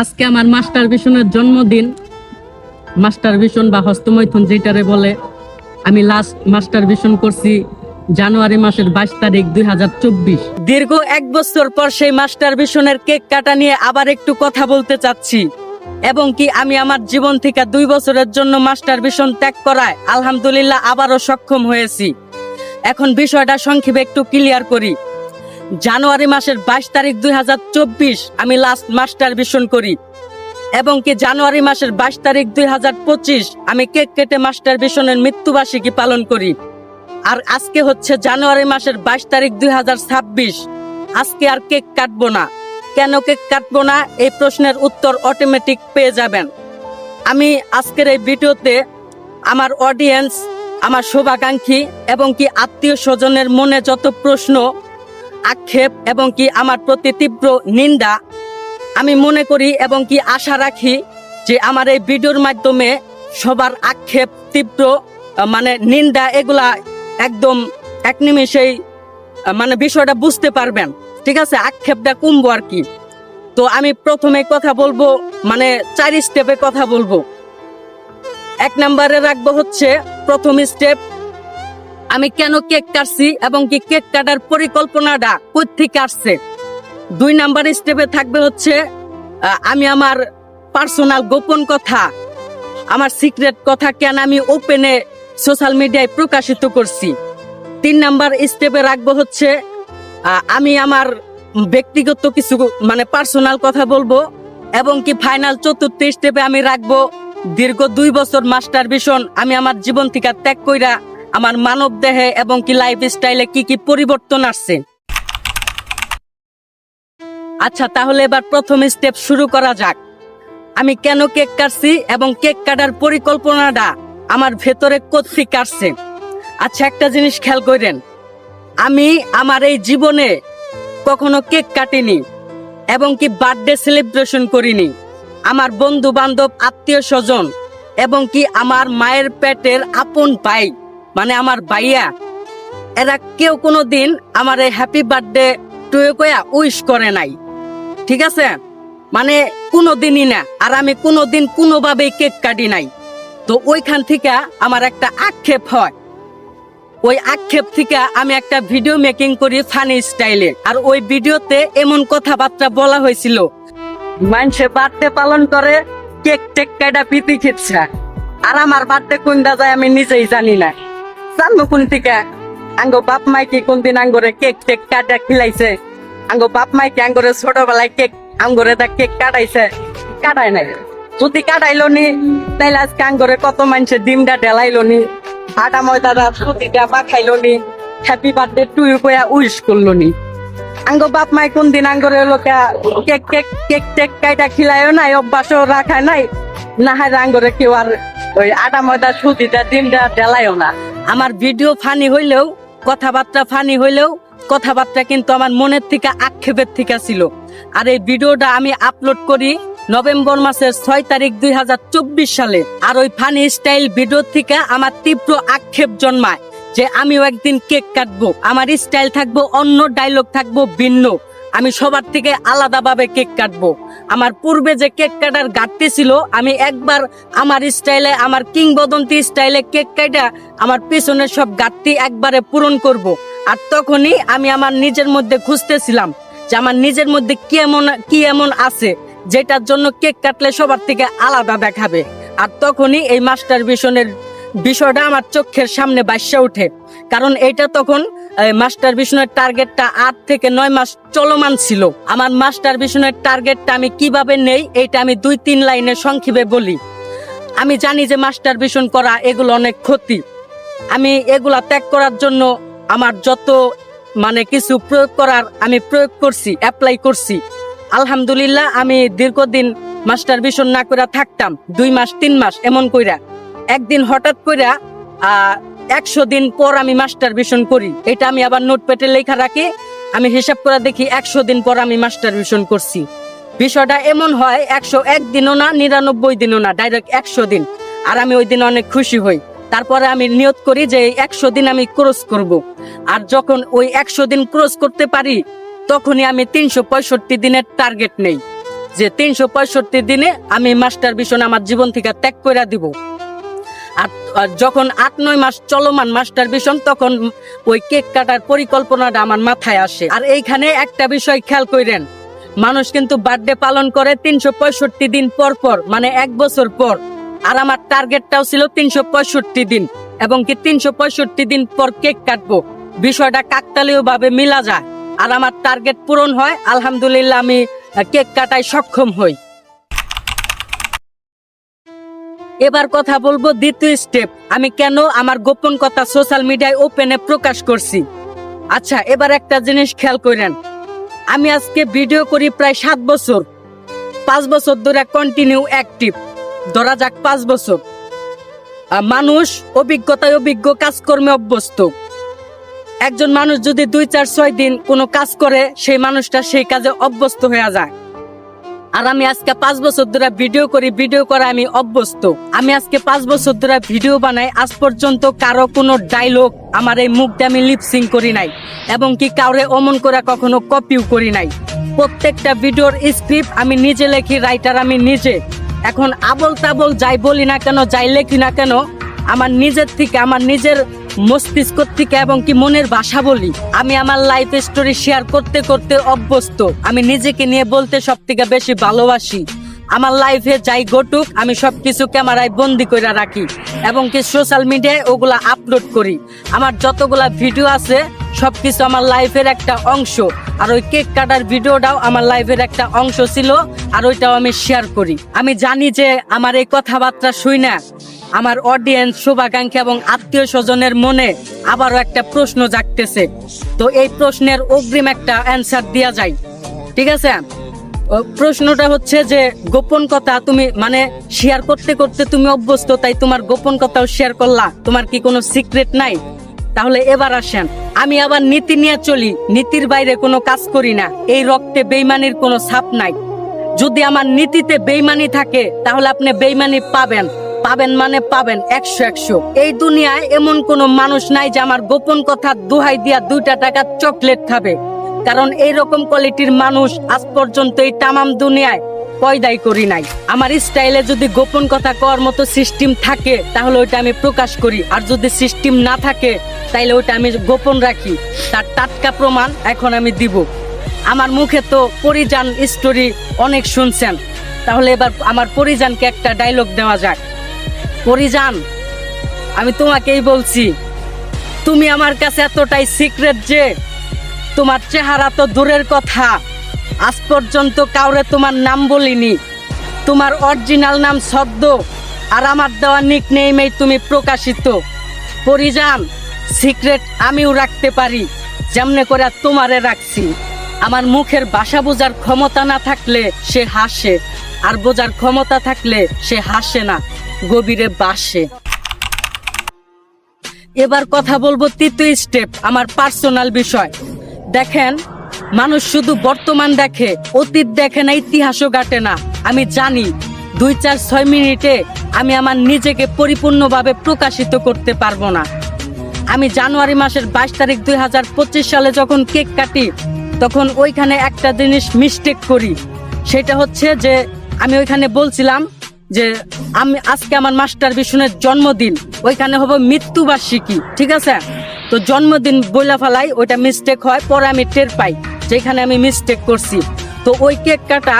আজকে আমার মাস্টার ভিশনের জন্মদিন। মাস্টার ভিশন বা হস্তমৈথুন যেটারে বলে, আমি লাস্ট মাস্টার ভিশন করছি জানুয়ারি মাসের বাইশ তারিখ দুই হাজার চব্বিশ। দীর্ঘ এক বছর পর সেই মাস্টার ভিশনের কেক কাটা নিয়ে আবার একটু কথা বলতে চাচ্ছি। এবং কি আমি আমার জীবন থেকে দুই বছরের জন্য মাস্টার ভিশন ত্যাগ করায় আলহামদুলিল্লাহ আবারও সক্ষম হয়েছি। এখন বিষয়টা সংক্ষেপে একটু ক্লিয়ার করি। জানুয়ারি মাসের বাইশ তারিখ দুই হাজার চব্বিশ আমি লাস্ট মাস্টার ভিশন করি। এবং কি জানুয়ারি মাসের বাইশ তারিখ দু হাজার পঁচিশ আমি কেক কেটে মাস্টার ভিশনের মৃত্যুবার্ষিকী পালন করি। আর আজকে হচ্ছে জানুয়ারি মাসের বাইশ তারিখ দু হাজার ছাব্বিশ। আজকে আর কেক কাটবো না। কেন কেক কাটবো না? এই প্রশ্নের উত্তর অটোমেটিক পেয়ে যাবেন। আমি আজকের এই ভিডিওতে আমার অডিয়েন্স আমার শুভাকাঙ্ক্ষী এবং কি আত্মীয় স্বজনের মনে যত প্রশ্ন আক্ষেপ এবং কি আমার প্রতি তীব্র নিন্দা? আমি মনে করি এবং কি আশা রাখি যে আমার এই ভিডিওর মাধ্যমে সবার আক্ষেপ, তীব্র মানে নিন্দা এগুলা একদম এক নিমেষেই মানে বিষয়টা বুঝতে পারবেন। ঠিক আছে? আক্ষেপটা কমবো আর কি। তো আমি প্রথমে কথা বলব মানে চার স্টেপে কথা বলব। এক নম্বরে রাখব হচ্ছে প্রথম স্টেপ আমি কেন কেক কাটছি এবং কি কেক কাটার পরিকল্পনাটা কোথেকে আসছে? দুই নাম্বার স্টেপে থাকবে হচ্ছে আমি আমার পার্সোনাল গোপন কথা, আমার সিক্রেট কথা কেন আমি ওপেনে সোশ্যাল মিডিয়ায় প্রকাশিত করছি? তিন নাম্বার স্টেপে রাখব হচ্ছে আমি আমার ব্যক্তিগত কিছু মানে পার্সোনাল কথা বলব এবং কি ফাইনাল চতুর্থ স্টেপে আমি রাখব, দীর্ঘ দুই বছর মাস্টার ভিশন আমি আমার জীবন থেকে ত্যাগ কইরা আমার মানব দেহে এবং কি লাইফ স্টাইলে কি কি পরিবর্তন আসছে? আচ্ছা তাহলে এবার প্রথম স্টেপ শুরু করা যাক। আমি কেন কেক কাটছি এবং কেক কাটার পরিকল্পনাটা আমার ভেতরে কোথি কাটছে? আচ্ছা একটা জিনিস খেয়াল করেন। আমি আমার এই জীবনে কখনো কেক কাটিনি এবং কি বার্থডে সেলিব্রেশন করিনি। আমার বন্ধু বান্ধব আত্মীয় স্বজন এবং কি আমার মায়ের পেটের আপন ভাই মানে আমার ভাইয়া, এরা কেউ কোনো দিন আমার এই হ্যাপি বার্থডে টুয়ে কয়া উইশ করে নাই। ঠিক আছে? মানে কোনো দিনই না, আর আমি কোনো দিন কোনোভাবেই কেক কাটি নাই। তো ওইখান থেকে আমার একটা আক্ষেপ হয়। ওই আক্ষেপ থেকে আমি একটা ভিডিও মেকিং করি ফানি স্টাইলে আর ওই ভিডিওতে এমন কথাবার্তা বলা হয়েছিল মানুষে বার্থডে পালন করে কেক টেক কাটা পিতি খেচ্ছে আর আমার বার্থডে কোনটা যায় আমি নিজেই জানি না। জানব কোন থেকে? আঙ্গো বাপ মাই কি কোনদিন আঙ্গরে কেক টেক কাটা খিলাইছে? আঙ্গো বাপ মাই কি আঙ্গরে ছোটবেলায় কেক, আঙ্গরে দা কেক কাটাইছে? কাটায় নাই। যদি কাটাইলো নি, তাইলে আজকে আঙ্গরে কত মানুষের ডিমটা ঢেলাইলো নি? আটা ময়দাটা সুতিটা মাখাইলো নি? হ্যাপি বার্থডে টু ইউ কয়া উইশ করল নি? আঙ্গ বাপ মাই কোন দিন আঙ্গরে লোকা কেক কেক কেক টেক কাইটা খিলাইও নাই, অভ্যাসও রাখায় নাই? না হয় আঙ্গরে কেউ আর ওই আটা ময়দা সুতিটা ডিমটা ঢেলাইও না। আমার ভিডিও ফানি হইলেও, কথাবার্তা ফানি হইলেও, কথাবার্তা কিন্তু আমার মনের থেকে আক্ষেপের থেকে ছিল। আর এই ভিডিওটা আমি আপলোড করি নভেম্বর মাসের ছয় তারিখ দুই হাজার চব্বিশ সালে। আর ওই ফানি স্টাইল ভিডিও থেকে আমার তীব্র আক্ষেপ জন্মায় যে আমিও একদিন কেক কাটবো, আমার স্টাইল থাকব, অন্য ডায়লগ থাকব ভিন্ন। আমি সবার থেকে আলাদাভাবে কেক কাটবো। আমার পূর্বে যে কেক কাটার ঘাটতি ছিল, আমি একবার আমার স্টাইলে, আমার কিংবদন্তি স্টাইলে কেক কাটা আমার পিছনের সব ঘাটতি একবারে পূরণ করব। আর তখনই আমি আমার নিজের মধ্যে খুঁজতেছিলাম যে আমার নিজের মধ্যে কি এমন কি এমন আছে, যেটার জন্য কেক কাটলে সবার থেকে আলাদা দেখাবে। আর তখনই এই মাস্টার ভিশনের বিষয়টা আমার চোখের সামনে বাসা ওঠে। কারণ এটা তখন মাস্টার ভিশনের টার্গেটটা আট থেকে নয় মাস চলমান ছিল। আমার মাস্টার ভিশনের টার্গেটটা আমি কীভাবে নেই, এইটা আমি দুই তিন লাইনে সংক্ষেপে বলি। আমি জানি যে মাস্টার ভিশন করা এগুলো অনেক ক্ষতি। আমি এগুলা ত্যাগ করার জন্য আমার যত মানে কিছু প্রয়োগ করার আমি প্রয়োগ করছি অ্যাপ্লাই করছি। আলহামদুলিল্লাহ, আমি দীর্ঘদিন মাস্টার ভিশন না করে থাকতাম। দুই মাস, তিন মাস, এমন কইরা। একদিন হঠাৎ কইরা একশো দিন পর আমি মাস্টার ভিশন করি। এটা আমি আবার নোটপ্যাডে লেখা রাখি, আমি হিসাব করে দেখি একশো দিন পর আমি মাস্টার ভিশন করছি। বিষয়টা এমন হয়, একশো এক দিনও না, নিরানব্বই দিনও না ডাইরেক্ট একশো দিন। আর আমি ওই দিন অনেক খুশি হই। তারপরে আমি নিয়ত করি যে একশো দিন আমি ক্রস করব। আর যখন ওই একশো দিন ক্রস করতে পারি, তখনই আমি তিনশো পঁয়ষট্টি দিনের টার্গেট নেই। যে তিনশো পঁয়ষট্টি দিনে আমি মাস্টার ভীষণ আমার জীবন থেকে ত্যাগ করে দিব। যখন আট, নয় মাস চলমান মাস্টার ভীষণ, তখন ওই কেক কাটার পরিকল্পনাটা আমার মাথায় আসে। আর এইখানে একটা বিষয় খেয়াল করেন মানুষ কিন্তু বার্থডে পালন করে তিনশো পঁয়ষট্টি দিন পর পর মানে এক বছর পর। আর আমার টার্গেটটাও ছিল তিনশো পঁয়ষট্টি দিন, এবং কি তিনশো পঁয়ষট্টি দিন পর কেক কাটবো। বিষয়টা কাকতালীয় ভাবে মিলা যায়। আর আমার টার্গেট পূরণ হয়, আলহামদুলিল্লাহ আমি কেক কাটায় সক্ষম হই। এবার কথা বলব দ্বিতীয় স্টেপ আমি কেন আমার গোপন কথা সোশ্যাল মিডিয়ায় ওপেনে প্রকাশ করছি? আচ্ছা এবার একটা জিনিস খেয়াল করেন। আমি আজকে ভিডিও করি প্রায় সাত বছর। পাঁচ বছর ধরে কন্টিনিউ অ্যাক্টিভ ধরা যাক পাঁচ বছর। মানুষ অভিজ্ঞতায় অভিজ্ঞ, কাজকর্মে অভ্যস্ত। একজন মানুষ যদি দুই, চার, ছয় দিন কোনো কাজ করে, সেই মানুষটা সেই কাজে অভ্যস্ত হয়ে যায়। আর আমি আজকে পাঁচ বছর ধরে ভিডিও করি, ভিডিও করা আমি অভ্যস্ত। আমি আজকে পাঁচ বছর ধরে ভিডিও বানাই, আজ পর্যন্ত কারও কোনো ডায়লগ আমার এই মুখটা আমি লিপসিং করি নাই এবং কি কাউরে অমন করে কখনো কপিও করি নাই। প্রত্যেকটা ভিডিওর স্ক্রিপ্ট আমি নিজে লেখি রাইটার আমি নিজে। এখন আবল তাবল যাই বলি না কেন, যাই লেখি না কেন, আমার নিজের থেকে, আমার নিজের মস্তিষ্ক থেকে এবং কি মনের ভাষা বলি। আমি আমার লাইফ স্টোরি শেয়ার করতে করতে অভ্যস্ত। আমি নিজেকে নিয়ে বলতে সব থেকে বেশি ভালোবাসি। আমার লাইফে যাই ঘটুক, আমি সব কিছু ক্যামেরায় বন্দি করে রাখি এবং কি সোশ্যাল মিডিয়ায় ওগুলা আপলোড করি। আমার যতগুলা ভিডিও আছে সব কিছু আমার লাইফের একটা অংশ। আর ওই কেক কাটার ভিডিওটাও আমার লাইফের একটা অংশ ছিল, আর ওইটাও আমি শেয়ার করি। আমি জানি যে আমার এই কথাবার্তা শুই না। আমার অডিয়েন্স শুভাকাঙ্ক্ষী এবং আত্মীয় স্বজনের মনে আবারও একটা প্রশ্ন জাগতেছে। তো এই প্রশ্নের অগ্রিম একটা অ্যান্সার দেওয়া যায়। ঠিক আছে? প্রশ্নটা হচ্ছে যে, গোপন কথা তুমি মানে শেয়ার করতে করতে তুমি অভ্যস্ত, তাই তোমার গোপন কথাও শেয়ার করলা। তোমার কি কোনো সিক্রেট নাই? তাহলে এবার আসেন। আমি আবার নীতি নিয়ে চলি। নীতির বাইরে কোনো কাজ করি না। এই রক্তে বেইমানির কোনো ছাপ নাই। যদি আমার নীতিতে বেইমানি থাকে, তাহলে আপনি বেইমানি পাবেন। পাবেন মানে পাবেন একশো একশো। এই দুনিয়ায় এমন কোনো মানুষ নাই যে আমার গোপন কথা দোহাই দিয়া দুইটা টাকা চকলেট খাবে। কারণ এই রকম কোয়ালিটির মানুষ আজ পর্যন্ত এই তামাম দুনিয়ায় পয়দাই করি নাই। আমার স্টাইলে যদি গোপন কথা কর মতো সিস্টেম থাকে, তাহলে ওইটা আমি প্রকাশ করি। আর যদি সিস্টেম না থাকে, তাইলে ওইটা আমি গোপন রাখি। তার টাটকা প্রমাণ এখন আমি দিব। আমার মুখে তো পরিজান স্টোরি অনেক শুনছেন। তাহলে এবার আমার পরিজানকে একটা ডায়লগ দেওয়া যাক। পরিজান আমি তোমাকেই বলছি, তুমি আমার কাছে এতটাই সিক্রেট যে তোমার চেহারা তো দূরের কথা। আজ পর্যন্ত কাউরে তোমার নাম বলিনি। তোমার অরিজিনাল নাম শব্দ আর আমার দেওয়া নিক নেইমেই তুমি প্রকাশিত। পরিজান সিক্রেট আমিও রাখতে পারি, যেমনে করে তোমারে রাখছি। আমার মুখের বাসা বোঝার ক্ষমতা না থাকলে সে হাসে, আর বোঝার ক্ষমতা থাকলে সে হাসে না। গভীরে বাসে। এবার কথা বলব তৃতীয় স্টেপ আমার পার্সোনাল বিষয়। দেখেন, মানুষ শুধু বর্তমান দেখে, অতীত দেখে না, ইতিহাসও ঘাটে না। আমি জানি, দুই চার ছয় মিনিটে আমি আমার নিজেকে পরিপূর্ণভাবে প্রকাশিত করতে পারব না। আমি জানুয়ারি মাসের বাইশ তারিখ দুই হাজার পঁচিশ সালে যখন কেক কাটি, তখন ওইখানে একটা জিনিস মিস্টেক করি। সেটা হচ্ছে যে, আমি ওইখানে বলছিলাম যে আমি আজকে আমার মাস্টার বিষ্ণুর জন্মদিন, ওইখানে হবে মৃত্যুবার্ষিকী, ঠিক আছে? তো জন্মদিন বইলা ফেলাই, ওইটা মিস্টেক হয়, পরে আমি টের পাই, যেখানে আমি মিস্টেক করছি। তো ওই কেক কাটা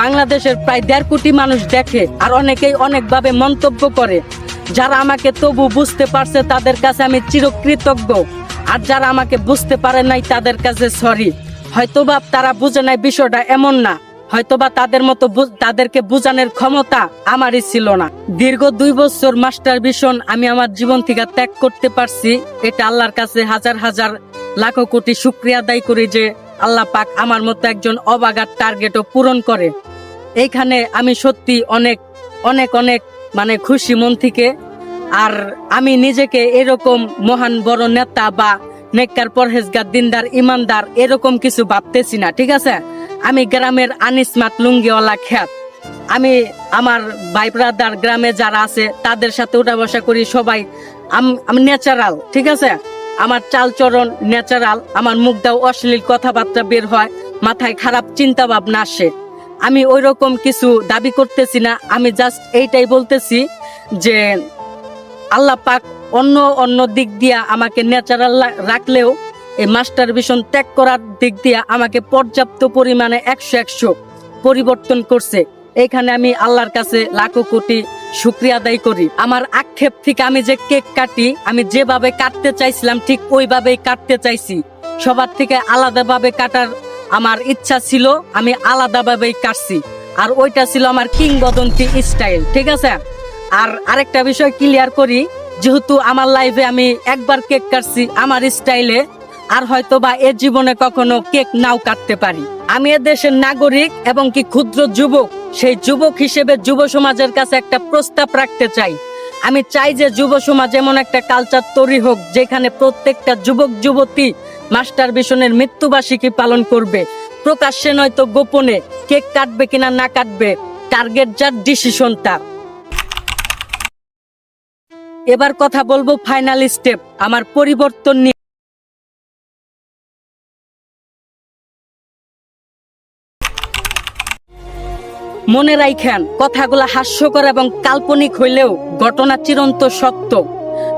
বাংলাদেশের প্রায় দেড় কোটি মানুষ দেখে, আর অনেকেই অনেকভাবে মন্তব্য করে। যারা আমাকে তবু বুঝতে পারছে, তাদের কাছে আমি চিরকৃতজ্ঞ। আর যারা আমাকে বুঝতে পারে নাই, তাদের কাছে সরি হয়তোবা তারা বুঝে নাই, বিষয়টা এমন না। হয়তোবা তাদের মতো তাদেরকে বোঝানোর ক্ষমতা আমারই ছিল না। দীর্ঘ দুই বছর মাস্টার ভীষণ আমি আমার জীবন থেকে ত্যাগ করতে পারছি। এটা আল্লাহর কাছে হাজার হাজার লাখো কোটি শুক্রিয়া আদায় করি যে আল্লাহ পাক আমার মতো একজন অবাগার টার্গেটও পূরণ করে। এইখানে আমি সত্যি অনেক অনেক অনেক মানে খুশি মন থেকে। আর আমি নিজেকে এরকম মহান বড় নেতা বা নেককার পরহেজগার, দিনদার, ইমানদার এরকম কিছু ভাবতেছি না, ঠিক আছে? আমি গ্রামের আনিসমাত লুঙ্গিওয়ালা খ্যাত। আমি আমার ভাই ব্রাদার গ্রামে যারা আছে, তাদের সাথে উঠা বসা করি সবাই। আমি ন্যাচারাল ঠিক আছে? আমার চালচরণ ন্যাচারাল আমার মুখ দাও অশ্লীল কথাবার্তা বের হয়, মাথায় খারাপ চিন্তা ভাবনা আসে। আমি ওই রকম কিছু দাবি করতেছি না, আমি জাস্ট এইটাই বলতেছি যে আল্লাহ পাক অন্য অন্য দিক দিয়া আমাকে ন্যাচারাল রাখলেও এই মাস্টার ভিশন ত্যাগ করার দিক দিয়ে আমাকে পর্যাপ্ত পরিমাণে একশো একশো পরিবর্তন করছে। এখানে আমি আল্লাহর কাছে লাখো কোটি শুক্রিয়া আদায় করি। আমার আক্ষেপ থেকে আমি যে কেক কাটি, আমি যেভাবে কাটতে চাইছিলাম ঠিক ওইভাবেই কাটতে চাইছি। সবার থেকে আলাদাভাবে কাটার আমার ইচ্ছা ছিল, আমি আলাদাভাবেই কাটছি। আর ওইটা ছিল আমার কিংবদন্তি স্টাইল, ঠিক আছে? আর আরেকটা বিষয় ক্লিয়ার করি, যেহেতু আমার লাইফে আমি একবার কেক কাটছি, আমার স্টাইলে আর হয়তো বা এ জীবনে কখনো কেক নাও কাটতে পারি। আমি এ দেশের নাগরিক এবং কি ক্ষুদ্র যুবক, সেই যুবক হিসেবে যুব সমাজের কাছে একটা প্রস্তাব রাখতে চাই। আমি চাই যে যুব সমাজ এমন একটা কালচার তৈরি হোক, যেখানে প্রত্যেকটা যুবক, যুবতী মাস্টার মিশনের মৃত্যুবার্ষিকী পালন করবে। প্রকাশ্যে নয়তো গোপনে কেক কাটবে কিনা না কাটবে টার্গেট যার ডিসিশন তার এবার কথা বলব ফাইনাল স্টেপ আমার পরিবর্তন নিয়ে। মনে রাখেন কথাগুলো হাস্যকর এবং কাল্পনিক হইলেও ঘটনা চিরন্ত সত্য।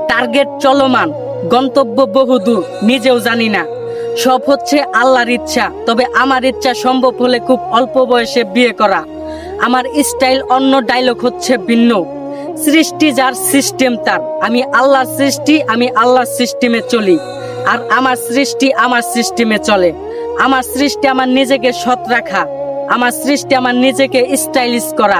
টার্গেট চলমান, গন্তব্য বহুদূর, নিজেও জানি না। সব হচ্ছে আল্লাহর ইচ্ছা, তবে আমার ইচ্ছা সম্ভব হলে খুব অল্প বয়সে বিয়ে করা। আমার স্টাইল অন্য ডায়লগ হচ্ছে ভিন্ন। সৃষ্টি যার সিস্টেম তার। আমি আল্লাহর সৃষ্টি, আমি আল্লাহর সিস্টেমে চলি। আর আমার সৃষ্টি আমার সিস্টেমে চলে। আমার সৃষ্টি আমার নিজেকে সৎ রাখা। আমার সৃষ্টি আমার নিজেকে স্টাইলিশ করা।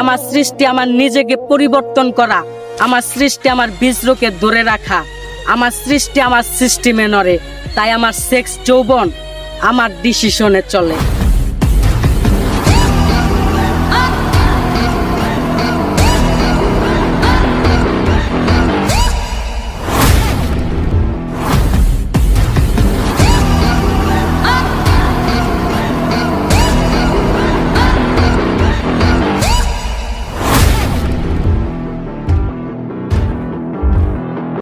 আমার সৃষ্টি আমার নিজেকে পরিবর্তন করা। আমার সৃষ্টি আমার বীজরোকে ধরে রাখা। আমার সৃষ্টি আমার সৃষ্টি মেনরে তাই আমার সেক্স যৌবন আমার ডিসিশনে চলে।